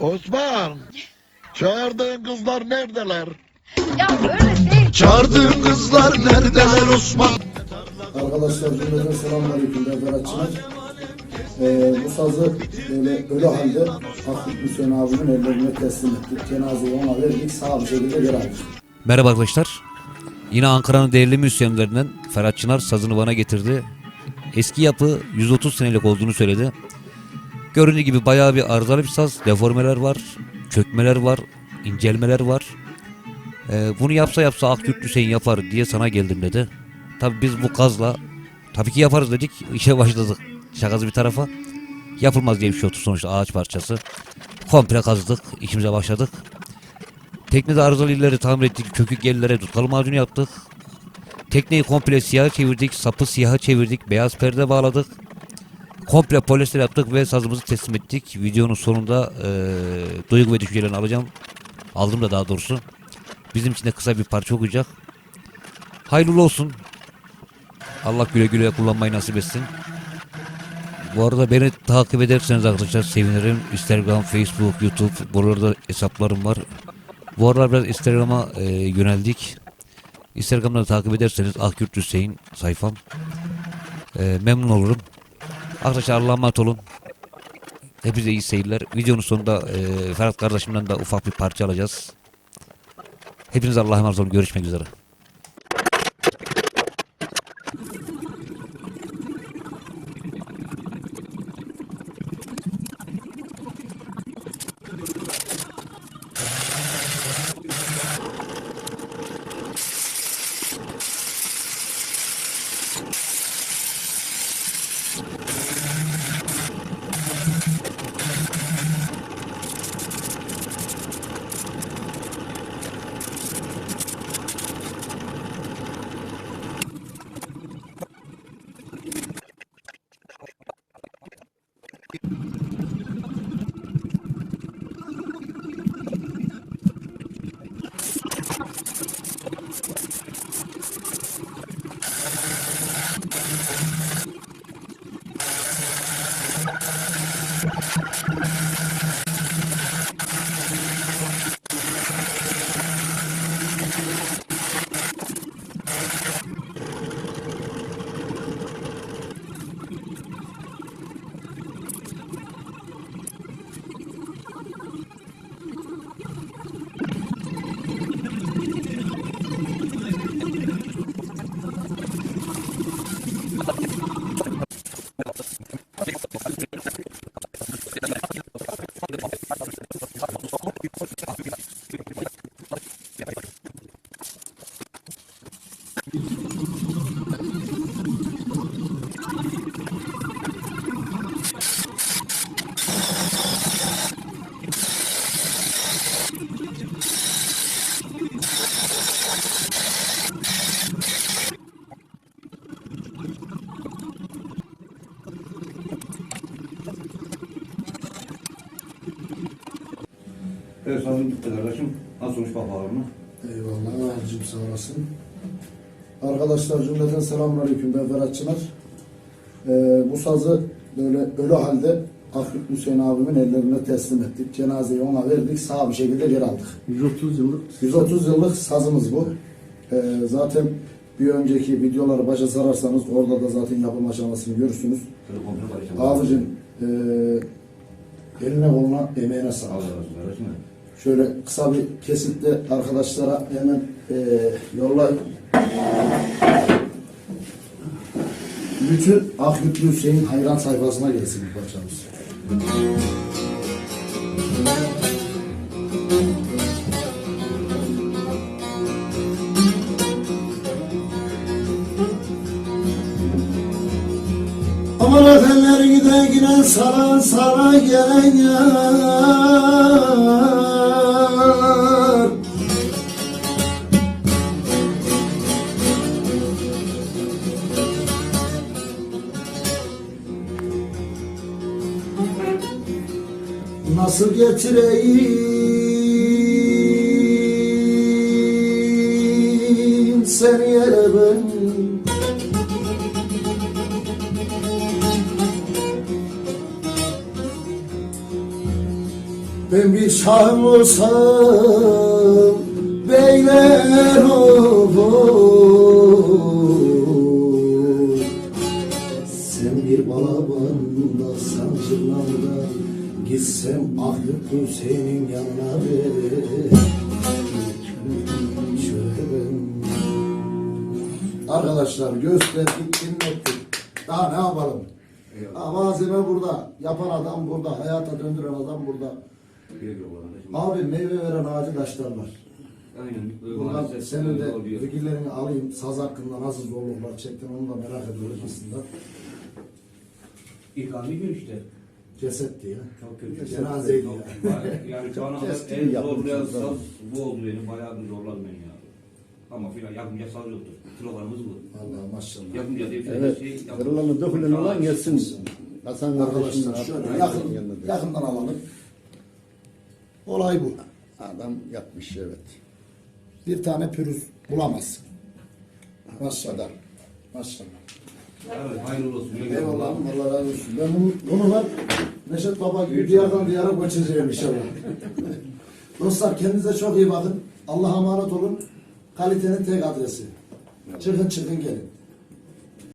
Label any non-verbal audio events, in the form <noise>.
Osman. Çağırdığın kızlar neredeler? Ya öyle değil. Çağırdığın kızlar neredeler Osman? Arkadaşlar cümleten selamünaleyküm ben Berat Çınar. Ee, bu sazı böyle ölü halde Aklık Hüseyin abimin ellerine teslim ettik. Cenazeyi ona verdik sağ bir şekilde geri aldık. Merhaba arkadaşlar. Yine Ankara'nın değerli müzisyenlerinden Ferhat Çınar sazını bana getirdi. Eski yapı 130 senelik olduğunu söyledi. Göründüğü gibi bayağı bir arızalı bir saz. Deformeler var, çökmeler var, incelmeler var. Ee, bunu yapsa yapsa Akgürt Hüseyin yapar diye sana geldim dedi. Tabii biz bu gazla tabii ki yaparız dedik. <laughs> İşe başladık. Şakası bir tarafa. Yapılmaz diye bir şey yoktu sonuçta ağaç parçası. Komple kazdık. işimize başladık. Teknede arızalı illeri tamir ettik. Kökük yerlere tutkal macunu yaptık. Tekneyi komple siyah çevirdik. Sapı siyaha çevirdik. Beyaz perde bağladık. Komple polyester yaptık ve sazımızı teslim ettik. Videonun sonunda eee duygu ve düşüncelerini alacağım. Aldım da daha doğrusu. Bizim için de kısa bir parça okuyacak. Hayırlı olsun. Allah güle güle kullanmayı nasip etsin. Bu arada beni takip ederseniz arkadaşlar sevinirim. Instagram, Facebook, YouTube buralarda hesaplarım var. Bu aralar biraz Instagram'a e, yöneldik. Instagram'da da takip ederseniz Akgürt Hüseyin sayfam. E, memnun olurum. Arkadaşlar Allah'a emanet olun. Hepinize iyi seyirler. Videonun sonunda e, Ferhat kardeşimden de ufak bir parça alacağız. Hepiniz Allah'a emanet olun. Görüşmek üzere. people Evet sazım bitti kardeşim. Nasıl olmuş bakalım Eyvallah abicim sağ olasın. Arkadaşlar cümleten selamünaleyküm ben Berat Çınar. Ee, bu sazı böyle ölü halde Aklık Hüseyin abimin ellerine teslim ettik. Cenazeyi ona verdik sağ bir şekilde geri aldık. 130 yıllık 130 yıllık sazımız bu. Ee, zaten bir önceki videoları başa sararsanız orada da zaten yapım aşamasını görürsünüz. Abicim e, eline koluna emeğine sağlık. Allah razı olsun kardeşim. Şöyle kısa bir kesitle arkadaşlara hemen e, yollayın. Bütün Akyüklü Hüseyin hayran sayfasına gelsin bu parçamız. Aman efendiler giden giden saran saran gelen Nasıl getireyim seni yere ben Ben bir şahım olsam beyler olur Sen bir balabanda sancılarda Gitsem Ahmet Hüseyin'in yanına ben Arkadaşlar gösterdik, dinlettik. Daha ne yapalım? Ha, malzeme burada. Yapan adam burada. Hayata döndüren adam burada. Abi meyve veren ağacı taşlarlar. Aynen. Böyle Buradan maalesef senin de fikirlerini alayım. Saz hakkında nasıl zorluklar çektin onu da merak ediyorum aslında. İlhami gün işte. Cesetti ya. Çok kötü. Cenazeydi ya. Yani şu kadar Keskin en zorlayan saz bu oldu benim. Bayağı bir zorladı beni ya. Ama filan yapınca saz yoktur. Kilolarımız bu. Allah maşallah. Yapınca diye bir şey- Evet. şey yapın. Kırılanı dökülen olan gelsin. Hasan kardeşim Arkadaşlar şöyle Aynen yakın, yakından alalım. Olay bu. Adam yapmış evet. Bir tane pürüz bulamazsın. Maşallah. Maşallah. Evet, hayırlı olsun. Eyvallah. Allah razı olsun. Ben bunu, bununla Neşet Baba gibi diyardan diyara göçeceğim inşallah. <laughs> Dostlar kendinize çok iyi bakın. Allah'a emanet olun. Kalitenin tek adresi. Çıkın çıkın gelin.